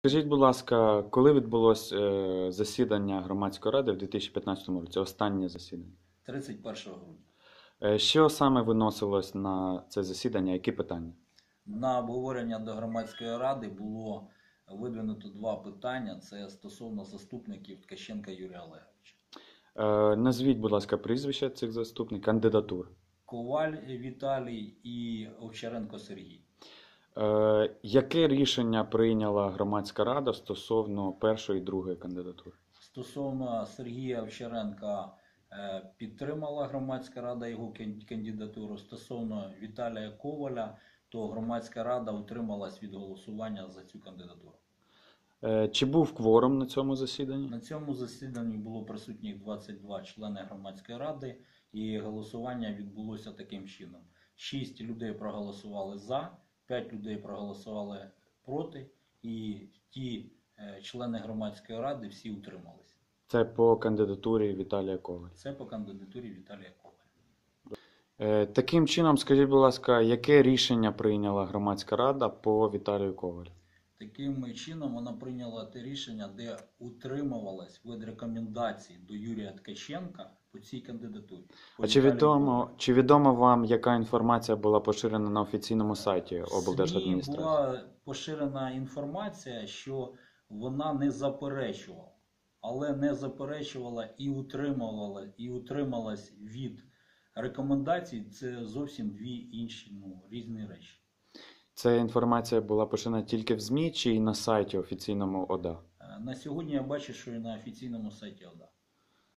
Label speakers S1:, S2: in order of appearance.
S1: Скажіть, будь ласка, коли відбулось е, засідання громадської ради в 2015 році? Останнє засідання.
S2: 31 грудня.
S1: Е, Що саме виносилось на це засідання? Які питання?
S2: На обговорення до громадської ради було видвинуто два питання. Це стосовно заступників Ткаченка Юрія Олеговича.
S1: Е, Назвіть, будь ласка, прізвища цих заступників, кандидатур.
S2: Коваль Віталій і Овчаренко Сергій.
S1: Е, Яке рішення прийняла громадська рада стосовно першої і другої кандидатур?
S2: Стосовно Сергія Овчаренка е, підтримала громадська рада його кандидатуру. Стосовно Віталія Коваля, то громадська рада утрималась від голосування за цю кандидатуру.
S1: Е, Чи був кворум на цьому засіданні?
S2: На цьому засіданні було присутніх 22 члени громадської ради, і голосування відбулося таким чином: 6 людей проголосували за, 5 людей проголосували проти, і ті е, члени громадської ради всі утрималися.
S1: Це по кандидатурі Віталія Коваля.
S2: Це по кандидатурі Віталія Коваля.
S1: Е, Таким чином, скажіть, будь ласка, яке рішення прийняла громадська рада по Віталію Ковалю?
S2: Таким чином вона прийняла те рішення, де утримувалась від рекомендацій до Юрія Ткаченка по цій кандидатурі. По
S1: А чи відомо, чи відомо вам, яка інформація була поширена на офіційному сайті облдержадміністрації?
S2: була поширена інформація, що вона не заперечувала, але не заперечувала і утримувала, і утрималась від рекомендацій. Це зовсім дві інші ну, різні речі.
S1: Ця інформація була поширена тільки в ЗМІ чи і на сайті офіційному ОДА?
S2: Е, На сьогодні я бачу, що і на офіційному сайті ОДА.